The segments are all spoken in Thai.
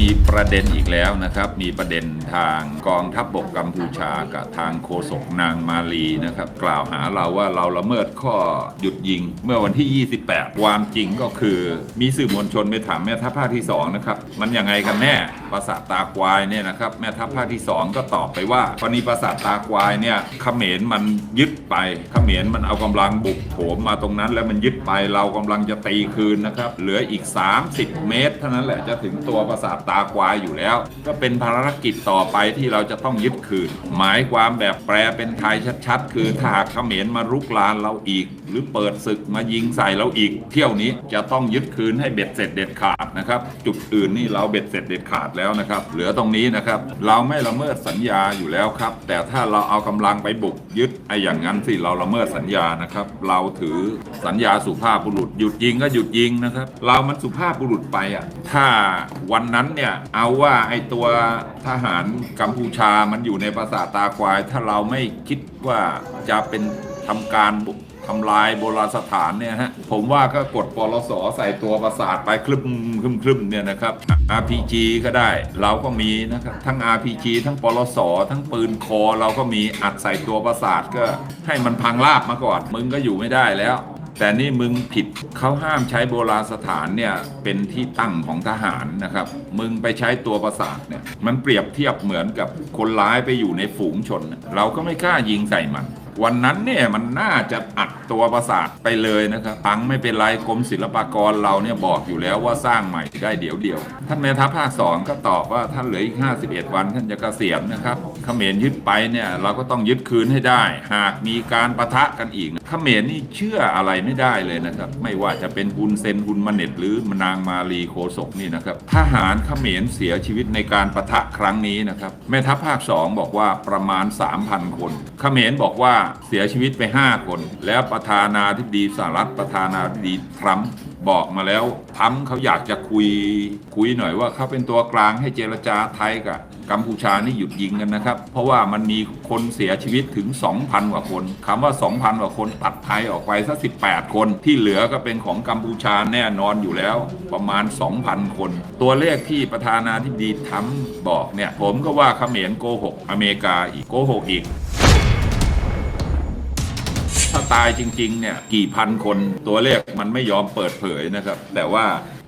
มีประเด็นอีกแล้วนะครับ มีประเด็นทางกองทัพบกกัมพูชากับทางโฆษกนางมาลีนะครับ กล่าวหาเราว่าเราละเมิดข้อหยุดยิงเมื่อวันที่ 28 ความจริงก็คือ มีสื่อมวลชนไปถามแม่ทัพภาคที่2นะครับ มันยังไงกันแน่ ปราสาทตาควายเนี่ยนะครับแม่ทัพภาคที่ 2 ก็ตอบไปว่ากรณีปราสาทตาควายเนี่ยเขมรมันยึดไปเขมรมันเอากำลังบุกโถมมาตรงนั้น แล้วมันยึดไปเรากำลังจะตีคืนนะครับเหลืออีก 30 เมตร เท่านั้นแหละจะถึงตัวปราสาทตาควายอยู่แล้ว ก็เป็นภารกิจต่อไปที่เราจะต้องยึดคืน หมายความแบบแปลเป็นไทยชัดๆ คือถ้าหากเขมรมารุกรานเราอีก หรือเปิดศึกมายิงใส่เราอีกเที่ยวนี้จะต้องยึดคืนให้เบ็ดเสร็จเด็ดขาดนะครับจุดอื่นนี่เราเบ็ดเสร็จเด็ดขาดแล้วนะครับเหลือตรงนี้นะครับ เราไม่ละเมิดสัญญาอยู่แล้วครับ แต่ถ้าเราเอากำลังไปบุกยึดไอ้อย่างนั้นสิเราละเมิดสัญญานะครับ เราถือสัญญาสุภาพบุรุษหยุดยิงก็หยุดยิงนะครับ เรามันสุภาพบุรุษไปอะถ้าวันนั้นเนี่ยเอาว่าไอ้ตัวทหารกัมพูชามันอยู่ในปราสาตาควาย ถ้าเราไม่คิดว่าจะเป็นทำการบุก ทำลายโบราณสถานเนี่ยฮะ ผมว่าก็กดปลสใส่ตัวประสาทไปคลึมคลึมคลึมเนี่ยนะครับ RPG ก็ได้ เราก็มีนะครับ ทั้ง RPG ทั้งปลสทั้งปืนคอเราก็มีอัดใส่ตัวประสาทก็ให้มันพังราบมาก่อน มึงก็อยู่ไม่ได้แล้วแต่นี่มึงผิดเขาห้ามใช้โบราณสถานเนี่ยเป็นที่ตั้งของทหารนะครับ มึงไปใช้ตัวประสาทเนี่ยมันเปรียบเทียบเหมือนกับคนร้ายไปอยู่ในฝูงชน เราก็ไม่กล้ายิงใส่มัน วันนั้นเนี่ยมันน่าจะอัดตัวประสาทไปเลยนะครับพังไม่เป็นไรกรมศิลปากรเราเนี่ยบอกอยู่แล้วว่าสร้างใหม่ได้เดี๋ยวเดียว ท่านแม่ทัพภาคสองก็ตอบว่าท่านเหลืออีก 51 วันท่านจะเกษียณนะครับเขมรยึดไปเนี่ยเราก็ต้องยึดคืนให้ได้ หากมีการประทะกันอีกเขมรนี่เชื่ออะไรไม่ได้เลยนะครับ ไม่ว่าจะเป็นฮุนเซนฮุนมเน็ตหรือมนางมาลีโคศกนี่นะครับทหารเขมรเสียชีวิตในการประทะครั้งนี้นะครับแม่ทัพภาคสองบอกว่าประมาณ 3,000 คนเขมรบอกว่าเสียชีวิตไป 5 คน แล้วประธานาธิบดีสหรัฐประธานาธิบดีทรัมป์บอกมาแล้วทรัมป์เขาอยากจะคุยคุยหน่อยว่าเขาเป็นตัวกลางให้เจรจาไทยกับกัมพูชานี่หยุดยิงกันนะครับ เพราะว่ามันมีคนเสียชีวิตถึง 2,000 กว่าคนคำว่า 2,000 กว่าคนตัดไทยออกไปสัก18 คนที่เหลือก็เป็นของกัมพูชาแน่นอนอยู่แล้ว ประมาณ 2,000 คน ตัวเลขที่ประธานาธิบดีทรัมป์บอกเนี่ย ผมก็ว่าเขมรโกหกอเมริกาอีกโกหกอีก ตายจริงๆเนี่ยกี่พันคนตัวเลขมันไม่ยอมเปิดเผยนะครับ แต่ว่า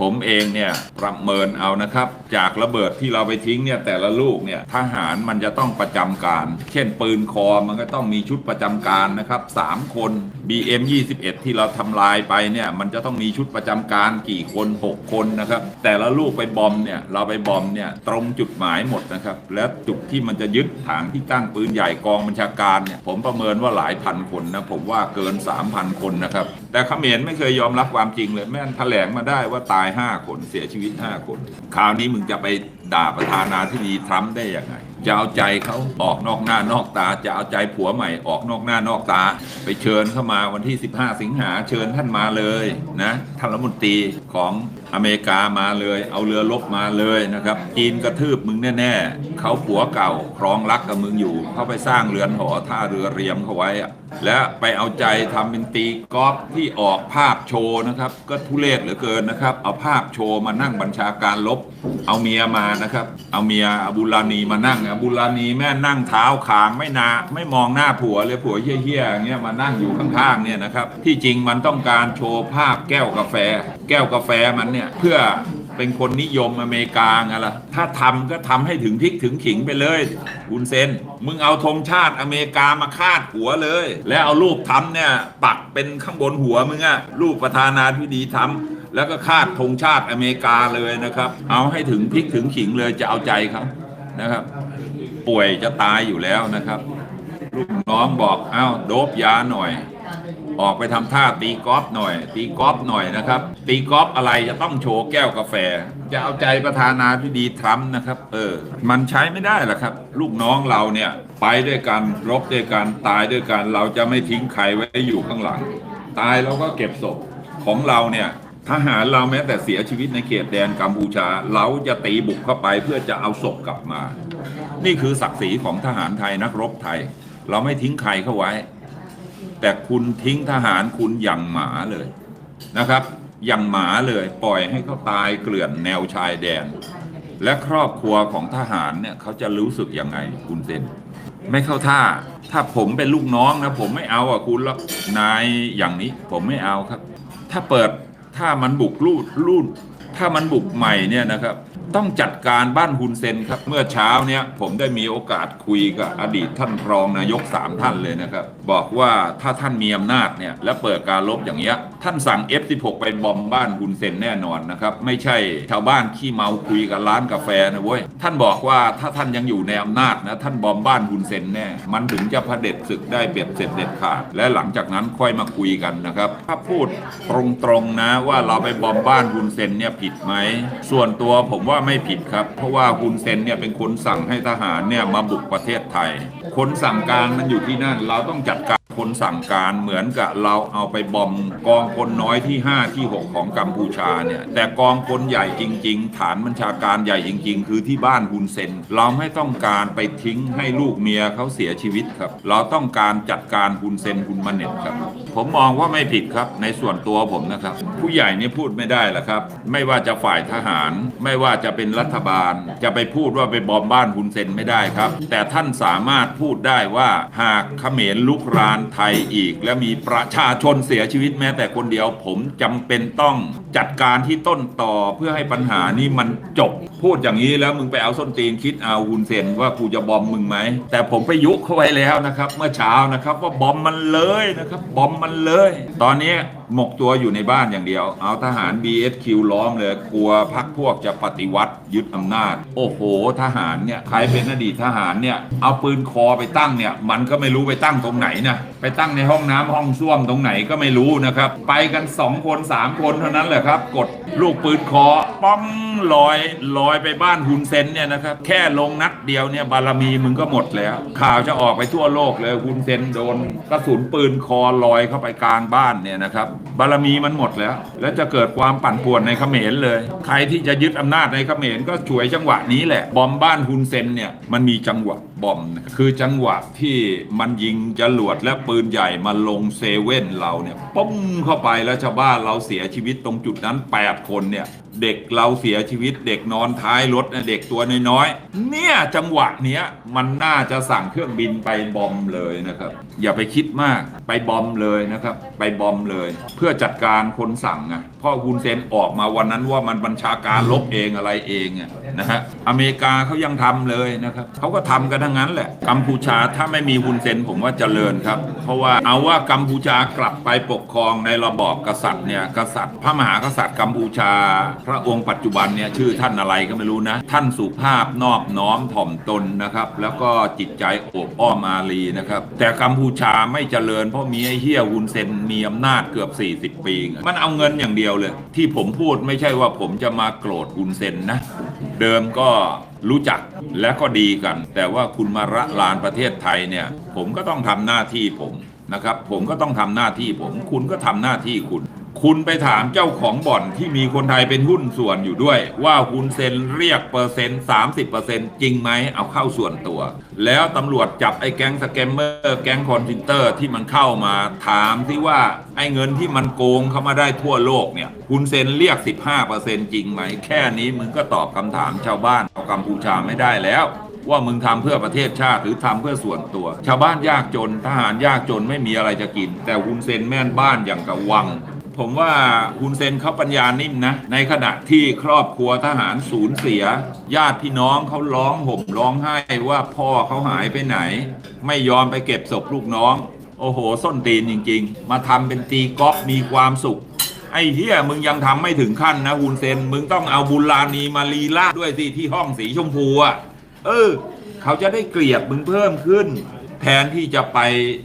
ผมเองเนี่ยประเมินเอานะครับ จากระเบิดที่เราไปทิ้งเนี่ยแต่ละลูกเนี่ยทหารมันจะต้องประจำการ เช่นปืนคอมันก็ต้องมีชุดประจำการนะครับ 3 คน BM 21 ที่เราทำลายไปเนี่ยมันจะต้องมีชุดประจำการกี่คน 6 คนนะครับ แต่ละลูกไปบอมเนี่ยเราไปบอมเนี่ยตรงจุดหมายหมดนะครับ และจุดที่มันจะยึดฐานที่ตั้งปืนใหญ่กองบัญชาการเนี่ยผมประเมินว่าหลายพันคนนะผมว่าเกิน 3,000 คนนะครับแต่เขมรไม่เคยยอมรับความจริงเลยแม่นแถลงมาได้ว่าตายาย5คนเสียชีวิต5คน คราวนี้มึงจะไปด่าประธานาธิบดีทรัมป์ได้ยังไง จะเอาใจเขาออกนอกหน้านอกตา จะเอาใจผัวใหม่ออกนอกหน้านอกตา ไปเชิญเข้ามาวันที่ 15 สิงหาเชิญท่านมาเลยนะท่านรัฐมนตรีของ อเมริกามาเลย เอาเรือรบมาเลยนะครับ จีนกระทืบมึงแน่ๆเขาผัวเก่าครองรักกับมึงอยู่ เขาไปสร้างเรือนหอท่าเรือเรียมเขาไว้อะและไปเอาใจทำเป็นตีกอล์ฟที่ออกภาพโชว์นะครับ ก็ทุเรศเหลือเกินนะครับ เอาภาพโชว์มานั่งบัญชาการลบ เอาเมียมานะครับ เอาเมียอบุลานีมานั่งอบุลานีแม่นั่งเท้าคางไม่นาไม่มองหน้าผัวเลยผัวเฮี้ยๆอย่างเงี้ยมานั่งอยู่ข้างๆเนี่ยนะครับที่จริงมันต้องการโชว์ภาพแก้วกาแฟ แก้วกาแฟมันเนี่ยเพื่อเป็นคนนิยมอเมริกาไงล่ะถ้าทำก็ทำให้ถึงพริกถึงขิงไปเลย คุณเซน มึงเอาธงชาติอเมริกามาคาดหัวเลย แล้วเอารูปทำเนี่ยปักเป็นข้างบนหัวมึงอะรูปประธานาธิบดีทำแล้วก็คาดธงชาติอเมริกาเลยนะครับ เอาให้ถึงพริกถึงขิงเลยจะเอาใจเขานะครับ ป่วยจะตายอยู่แล้วนะครับ ลูกน้องบอก เอ้าโดบยาหน่อย ออกไปทำท่าตีกอล์ฟหน่อย ตีกอล์ฟหน่อยนะครับ ตีกอล์ฟอะไรจะต้องโชว์แก้วกาแฟ จะเอาใจประธานาธิบดีทรัมป์นะครับ เออ มันใช้ไม่ได้หรอกครับ ลูกน้องเราเนี่ย ไปด้วยกันรบด้วยกันตายด้วยกันเราจะไม่ทิ้งใครไว้อยู่ข้างหลัง ตายเราก็เก็บศพของเราเนี่ยทหารเราแม้แต่เสียชีวิตในเขตแดนกัมพูชา เราจะตีบุกเข้าไปเพื่อจะเอาศพกลับมา นี่คือศักดิ์ศรีของทหารไทยนักรบไทย เราไม่ทิ้งใครเข้าไว้ แต่คุณทิ้งทหารคุณอย่างหมาเลยนะครับ อย่างหมาเลยปล่อยให้เขาตายเกลื่อนแนวชายแดน และครอบครัวของทหารเนี่ยเขาจะรู้สึกยังไงคุณเซนไม่เข้าท่า ถ้าผมเป็นลูกน้องนะผมไม่เอาอะคุณแล้วนายอย่างนี้ผมไม่เอาครับ ถ้าเปิดถ้ามันบุกรูดรูดถ้ามันบุกใหม่เนี่ยนะครับ ต้องจัดการบ้านฮุนเซนครับ เมื่อเช้าเนี่ยผมได้มีโอกาสคุยกับอดีตท่านรองนายกสามท่านเลยนะครับ บอกว่าถ้าท่านมีอำนาจเนี่ยและเปิดการลบอย่างเงี้ยท่านสั่ง F16 ไปบอมบ้านฮุนเซนแน่นอนนะครับ ไม่ใช่ชาวบ้านขี้เมาคุยกับร้านกาแฟนะเว้ยท่านบอกว่าถ้าท่านยังอยู่ในอำนาจนะท่านบอมบ้านฮุนเซนแน่มันถึงจะเผด็จศึกได้เบ็ดเสร็จเด็ดขาด และหลังจากนั้นค่อยมาคุยกันนะครับ ถ้าพูดตรงๆนะว่าเราไปบอมบ้านฮุนเซนเนี่ยผิดไหม ส่วนตัวผมว่าไม่ผิดครับ เพราะว่าฮุนเซนเนี่ยเป็นคนสั่งให้ทหารเนี่ยมาบุกประเทศไทย คนสั่งการมันอยู่ที่นั่น เราต้องจัดการ คนสั่งการเหมือนกับเราเอาไปบอมกองพลน้อยที่ 5 ที่ 6 ของกัมพูชาเนี่ย แต่กองพลใหญ่จริง ๆ ฐานบัญชาการใหญ่จริง ๆ คือที่บ้านฮุนเซน เราไม่ต้องการไปทิ้งให้ลูกเมียเขาเสียชีวิตครับ เราต้องการจัดการฮุนเซนฮุนมาเน็ตครับ ผมมองว่าไม่ผิดครับในส่วนตัวผมนะครับ ผู้ใหญ่นี่พูดไม่ได้หรอกครับ ไม่ว่าจะฝ่ายทหาร ไม่ว่าจะเป็นรัฐบาล จะไปพูดว่าไปบอมบ้านฮุนเซนไม่ได้ครับ แต่ท่านสามารถพูดได้ว่าหากเขมรลุกรานไทยอีก และมีประชาชนเสียชีวิตแม้แต่คนเดียว ผมจำเป็นต้องจัดการที่ต้นต่อเพื่อให้ปัญหานี้มันจบ พูดอย่างนี้แล้วมึงไปเอาส้นตีนคิดเอาฮุนเซนว่ากูจะบอมมึงไหม แต่ผมไปยุเขาไว้แล้วนะครับ เมื่อเช้านะครับว่าบอมมันเลยนะครับบอมมันเลย ตอนนี้หมกตัวอยู่ในบ้านอย่างเดียว เอาทหาร BSQ ล้อมเลย กลัวพักพวกจะปฏิวัติยึดอำนาจ โอ้โห ทหารเนี่ย ใครเป็นอดีตทหารเนี่ย เอาปืนคอไปตั้งเนี่ย มันก็ไม่รู้ไปตั้งตรงไหนนะ ไปตั้งในห้องน้ำห้องส้วมตรงไหนก็ไม่รู้นะครับ ไปกัน2คน3คนเท่านั้นแหละครับ กดลูกปืนคอป้องลอยลอยไปบ้านฮุนเซนเนี่ยนะครับ แค่ลงนัดเดียวเนี่ยบารมีมึงก็หมดแล้ว ข่าวจะออกไปทั่วโลกเลยฮุนเซนโดนกระสุนปืนคอลอยเข้าไปกลางบ้านเนี่ยนะครับ บารมีมันหมดแล้ว แล้วจะเกิดความปั่นป่วนในเขมรเลย ใครที่จะยึดอำนาจในเขมรก็ฉวยจังหวะนี้แหละ บอมบ้านฮุนเซนเนี่ยมันมีจังหวะบอม คือจังหวะที่มันยิงจรวดและปืนืนใหญ่มาลงเซเว่นเราเนี่ยปุ้งเข้าไปแล้วชาวบ้านเราเสียชีวิตตรงจุดนั้น 8 คนเนี่ย เด็กเราเสียชีวิต เด็กนอนท้ายรถนะเด็กตัวน้อยๆเนี่ยจังหวะเนี้ยมันน่าจะสั่งเครื่องบินไปบอมเลยนะครับ อย่าไปคิดมากไปบอมเลยนะครับ ไปบอมเลย เพื่อจัดการคนสั่งอะ พ่อฮุนเซนออกมาวันนั้นว่ามันบัญชาการลบเองอะไรเองอะนะฮะอเมริกาเขายังทำเลยนะครับเขาก็ทำกันทั้งนั้นแหละกัมพูชาถ้าไม่มีฮุนเซนผมว่าเจริญครับ เพราะว่าเอาว่ากัมพูชากลับไปปกครองในระบอบกษัตริย์เนี่ยกษัตริย์พระมหากษัตริย์กัมพูชา พระองค์ปัจจุบันเนี่ยชื่อท่านอะไรก็ไม่รู้นะ ท่านสุภาพนอบน้อมถ่อมตนนะครับ แล้วก็จิตใจโอบอ้อมอารีนะครับ แต่กัมพูชาไม่เจริญเพราะมีไอ้เฮียฮุนเซนมีอำนาจเกือบ 40 ปี มันเอาเงินอย่างเดียวเลย ที่ผมพูดไม่ใช่ว่าผมจะมาโกรธคุณเซนนะ เดิมก็รู้จักและก็ดีกัน แต่ว่าคุณมาระลานประเทศไทยเนี่ย ผมก็ต้องทำหน้าที่ผมนะครับ ผมก็ต้องทำหน้าที่ผม คุณก็ทำหน้าที่คุณ คุณไปถามเจ้าของบ่อนที่มีคนไทยเป็นหุ้นส่วนอยู่ด้วย ว่าคุณเซ็นเรียกเปอร์เซ็นต์30เปอร์เซ็นต์จริงไหมเอาเข้าส่วนตัว แล้วตำรวจจับไอ้แก๊งสแกมเมอร์แก๊งคอนเทนเตอร์ที่มันเข้ามาถามที่ว่าไอ้เงินที่มันโกงเข้ามาได้ทั่วโลกเนี่ย คุณเซ็นเรียก15เปอร์เซ็นต์จริงไหม แค่นี้มึงก็ตอบคำถามชาวบ้านของกัมพูชาไม่ได้แล้วว่ามึงทำเพื่อประเทศชาติหรือทำเพื่อส่วนตัว ชาวบ้านยากจน ทหารยากจนไม่มีอะไรจะกิน แต่ฮุนเซนแม่นบ้านอย่างกับวัง ผมว่าฮุนเซนเขาปัญญานิ่มนะ ในขณะที่ครอบครัวทหารสูญเสีย ญาติพี่น้องเขาร้องห่มร้องไห้ว่าพ่อเขาหายไปไหน ไม่ยอมไปเก็บศพลูกน้อง โอ้โห ส้นตีนจริง ๆ มาทำเป็นตีกอล์ฟมีความสุขไอ้เฮียมึงยังทำไม่ถึงขั้นนะฮุนเซน มึงต้องเอาบุญลานีมาลีลาด้วยสิที่ห้องสีชมพูอะ เออ เขาจะได้เกลียดมึงเพิ่มขึ้น แทนที่จะไป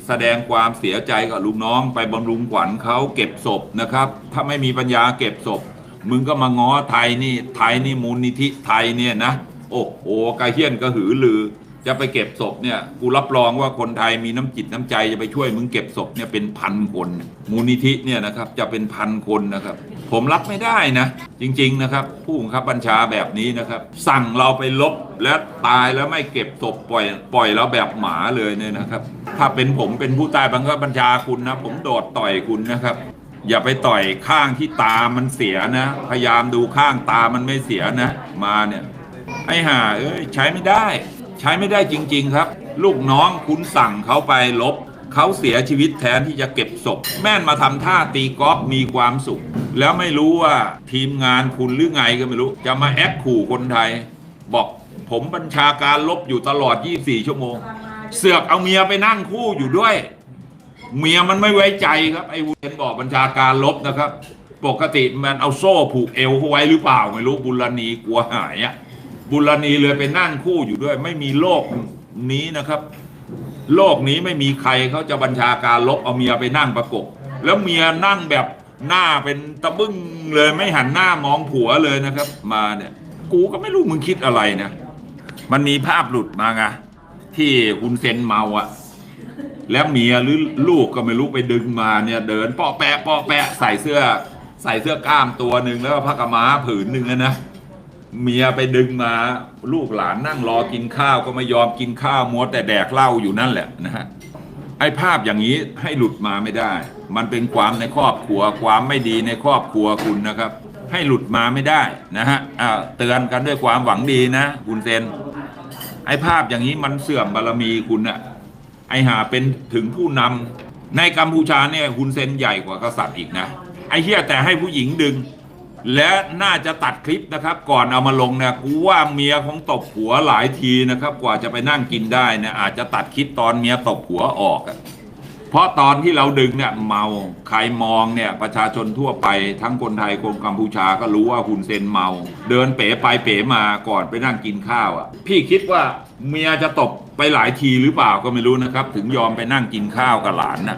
แสดงความเสียใจกับลูกน้อง ไปบำรุงขวัญเขาเก็บศพนะครับ ถ้าไม่มีปัญญาเก็บศพ มึงก็มาง้อไทยนี่ไทยนี่มูลนิธิไทยเนี่ยนะ โอ้โหกระเฮี้ยนกระหือรือ จะไปเก็บศพเนี่ยกูรับรองว่าคนไทยมีน้ำจิตน้ำใจจะไปช่วยมึงเก็บศพเนี่ยเป็นพันคนมูลนิธิเนี่ยนะครับจะเป็นพันคนนะครับ ผมรับไม่ได้นะ จริง ๆนะครับ ผู้บังคับบัญชาแบบนี้นะครับ สั่งเราไปลบและตายแล้วไม่เก็บศพปล่อย ปล่อยเราแบบหมาเลยเนี่ยนะครับ ถ้าเป็นผมเป็นผู้ใต้บังคับบัญชาคุณนะ ผมโดดต่อยคุณนะครับอย่าไปต่อยข้างที่ตามันเสียนะ พยายามดูข้างตามันไม่เสียนะ มาเนี่ย ไอ้ห่าเอ้ยใช้ไม่ได้ ใช้ไม่ได้จริง ๆ ครับ ลูกน้องคุณสั่งเขาไปลบ เขาเสียชีวิตแทนที่จะเก็บศพ แม่นมาทำท่าตีกอล์ฟมีความสุข แล้วไม่รู้ว่าทีมงานคุณหรือไงก็ไม่รู้ จะมาแอคขู่คนไทย บอกผมบัญชาการลบอยู่ตลอด 24 ชั่วโมง เสือกเอาเมียไปนั่งคู่อยู่ด้วย เมียมันไม่ไว้ใจครับ ไอ้วุ้นบอกบัญชาการลบนะครับ ปกติมันเอาโซ่ผูกเอวเขาไว้หรือเปล่าไม่รู้บุรณีกลัวหายอะ บุรณีเลยไปนั่งคู่อยู่ด้วย ไม่มีโลกนี้นะครับ โลกนี้ไม่มีใครเขาจะบัญชาการลบเอาเมียไปนั่งประกบแล้วเมียนั่งแบบหน้าเป็นตะบึ้งเลยไม่หันหน้ามองผัวเลยนะครับ มาเนี่ยกูก็ไม่รู้มึงคิดอะไรนะมันมีภาพหลุดมาไงที่คุณเซนเมาอะแล้วเมียหรือลูกก็ไม่รู้ไปดึงมาเนี่ยเดินเปาะแปะเปาะแปะใส่เสื้อ ใส่เสื้อกล้ามตัวหนึ่งแล้วก็ผ้ากำม้าผืนหนึ่งนะ เมียไปดึงมาลูกหลานนั่งรอกินข้าวก็ไม่ยอมกินข้าวมัวแต่แดกเหล้าอยู่นั่นแหละนะฮะไอ้ภาพอย่างนี้ให้หลุดมาไม่ได้ มันเป็นความในครอบครัวความไม่ดีในครอบครัวคุณนะครับ ให้หลุดมาไม่ได้นะฮะเตือนกันด้วยความหวังดีนะ คุณเซนไอ้ภาพอย่างนี้มันเสื่อมบารมีคุณอะไอหาเป็นถึงผู้นำในกัมพูชาเนี่ยคุณเซนใหญ่กว่ากษัตริย์อีกนะไอ้เหี้ยแต่ให้ผู้หญิงดึง และน่าจะตัดคลิปนะครับ ก่อนเอามาลงเนี่ยกูว่าเมียของตบหัวหลายทีนะครับ กว่าจะไปนั่งกินได้เนี่ยอาจจะตัดคลิปตอนเมียตบหัวออกเพราะตอนที่เราดึงเนี่ยเมาใครมองเนี่ยประชาชนทั่วไปทั้งคนไทยคนกัมพูชาก็รู้ว่าคุณเซนเมา เดินเป๋ไปเป๋มาก่อนไปนั่งกินข้าวอะ พี่คิดว่าเมียจะตบไปหลายทีหรือเปล่าก็ไม่รู้นะครับ ถึงยอมไปนั่งกินข้าวกับหลานน่ะ